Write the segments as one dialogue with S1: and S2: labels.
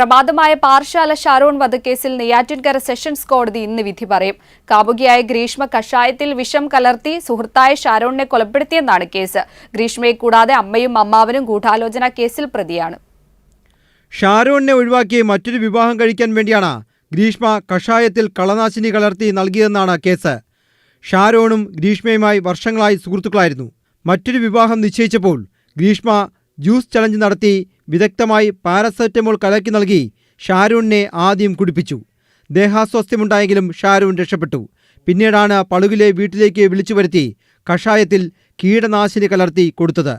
S1: പ്രമാദമായ പാർശാല ഷാരോൺ വധക്കേസിൽ നെയ്യാറ്റിൻകര സെഷൻസ് കോടതി ഇന്ന് വിധി പറയും. കാബുകിയായ ഗ്രീഷ്മ കഷായത്തിൽ വിഷം കലർത്തി സുഹൃത്തായ ഷാരോണിനെ കൊലപ്പെടുത്തിയെന്നാണ് കേസ്. ഗ്രീഷ്മയെ കൂടാതെ അമ്മയും അമ്മാവനും ഗൂഢാലോചന കേസിൽ പ്രതിയാണ്.
S2: ഷാരോണിനെ ഒഴിവാക്കി മറ്റൊരു വിവാഹം കഴിക്കാൻ വേണ്ടിയാണ് ഗ്രീഷ്മ കഷായത്തിൽ കളനാശിനി കലർത്തി നൽകിയതെന്നാണ് കേസ്. ഷാരോണും ഗ്രീഷ്മയുമായി വർഷങ്ങളായി സുഹൃത്തുക്കളായിരുന്നു. മറ്റൊരു വിവാഹം നിശ്ചയിച്ചപ്പോൾ ഗ്രീഷ്മ ജ്യൂസ് ചലഞ്ച് നടത്തി വിദഗ്ധമായി പാരസെറ്റമോൾ കലക്കി നൽകി ഷാരൂണിനെ ആദ്യം കുടിപ്പിച്ചു. ദേഹാസ്വാസ്ഥ്യമുണ്ടായെങ്കിലും ഷാരൂൺ രക്ഷപ്പെട്ടു. പിന്നീടാണ് പളുകിലെ വീട്ടിലേക്ക് വിളിച്ചു വരുത്തി കഷായത്തിൽ കീടനാശിനി കലർത്തി കൊടുത്തത്.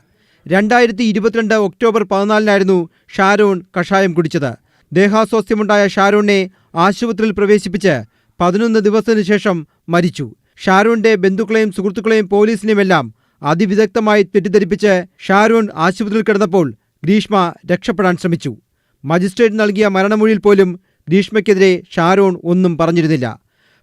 S2: രണ്ടായിരത്തി ഇരുപത്തിരണ്ട് ഒക്ടോബർ പതിനാലിനായിരുന്നു ഷാരൂൺ കഷായം കുടിച്ചത്. ദേഹാസ്വാസ്ഥ്യമുണ്ടായ ഷാരൂണിനെ ആശുപത്രിയിൽ പ്രവേശിപ്പിച്ച് പതിനൊന്ന് ദിവസത്തിനു ശേഷം മരിച്ചു. ഷാരൂണിന്റെ ബന്ധുക്കളെയും സുഹൃത്തുക്കളെയും പോലീസിനെയുമെല്ലാം അതിവിദഗ്ധമായി തെറ്റിദ്ധരിപ്പിച്ച് ഷാരൂൺ ആശുപത്രിയിൽ കിടന്നപ്പോൾ ഗ്രീഷ്മ രക്ഷപ്പെടാൻ ശ്രമിച്ചു. മജിസ്ട്രേറ്റ് നൽകിയ മരണമൊഴിയിൽ പോലും ഗ്രീഷ്മയ്ക്കെതിരെ ഷാരോൺ ഒന്നും പറഞ്ഞിരുന്നില്ല.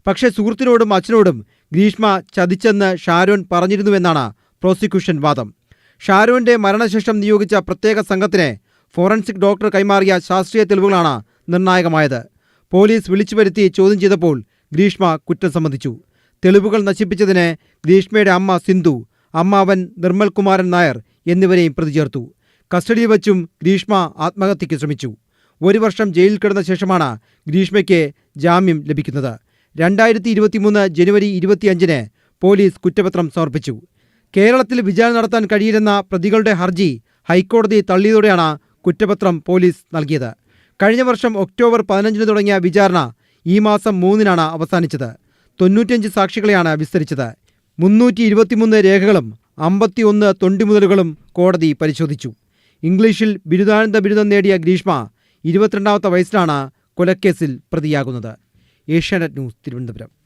S2: പക്ഷേ സുഹൃത്തിനോടും അച്ഛനോടും ഗ്രീഷ്മ ചതിച്ചെന്ന് ഷാരോൺ പറഞ്ഞിരുന്നുവെന്നാണ് പ്രോസിക്യൂഷൻ വാദം. ഷാരോന്റെ മരണശേഷം നിയോഗിച്ച പ്രത്യേക സംഘത്തിന് ഫോറൻസിക് ഡോക്ടർ കൈമാറിയ ശാസ്ത്രീയ തെളിവുകളാണ് നിർണായകമായത്. പോലീസ് വിളിച്ചു വരുത്തി ചോദ്യം ചെയ്തപ്പോൾ ഗ്രീഷ്മ കുറ്റം സമ്മതിച്ചു. തെളിവുകൾ നശിപ്പിച്ചതിന് ഗ്രീഷ്മയുടെ അമ്മ സിന്ധു അമ്മാവൻ നിർമ്മൽ കുമാരൻ നായർ എന്നിവരെയും പ്രതി ചേർത്തു. കസ്റ്റഡിയിൽ വച്ചും ഗ്രീഷ്മ ആത്മഹത്യയ്ക്ക് ശ്രമിച്ചു. ഒരു വർഷം ജയിലിൽ കിടന്ന ശേഷമാണ് ഗ്രീഷ്മയ്ക്ക് ജാമ്യം ലഭിക്കുന്നത്. രണ്ടായിരത്തി ഇരുപത്തിമൂന്ന് ജനുവരി ഇരുപത്തിയഞ്ചിന് പോലീസ് കുറ്റപത്രം സമർപ്പിച്ചു. കേരളത്തിൽ വിചാരണ നടത്താൻ കഴിയില്ലെന്ന പ്രതികളുടെ ഹർജി ഹൈക്കോടതി തള്ളിയതോടെയാണ് കുറ്റപത്രം പോലീസ് നൽകിയത്. കഴിഞ്ഞ വർഷം ഒക്ടോബർ പതിനഞ്ചിന് തുടങ്ങിയ വിചാരണ ഈ മാസം മൂന്നിനാണ് അവസാനിച്ചത്. തൊണ്ണൂറ്റിയഞ്ച് സാക്ഷികളെയാണ് വിസ്തരിച്ചത്. മുന്നൂറ്റി രേഖകളും അമ്പത്തിയൊന്ന് തൊണ്ടിമുതലുകളും കോടതി പരിശോധിച്ചു. ഇംഗ്ലീഷിൽ ബിരുദാനന്ദ ബിരുദം നേടിയ ഗ്രീഷ്മ ഇരുപത്തിരണ്ടാമത്തെ വയസ്സിലാണ് കൊലക്കേസിൽ പ്രതിയാകുന്നത്. ഏഷ്യാനെറ്റ് ന്യൂസ് തിരുവനന്തപുരം.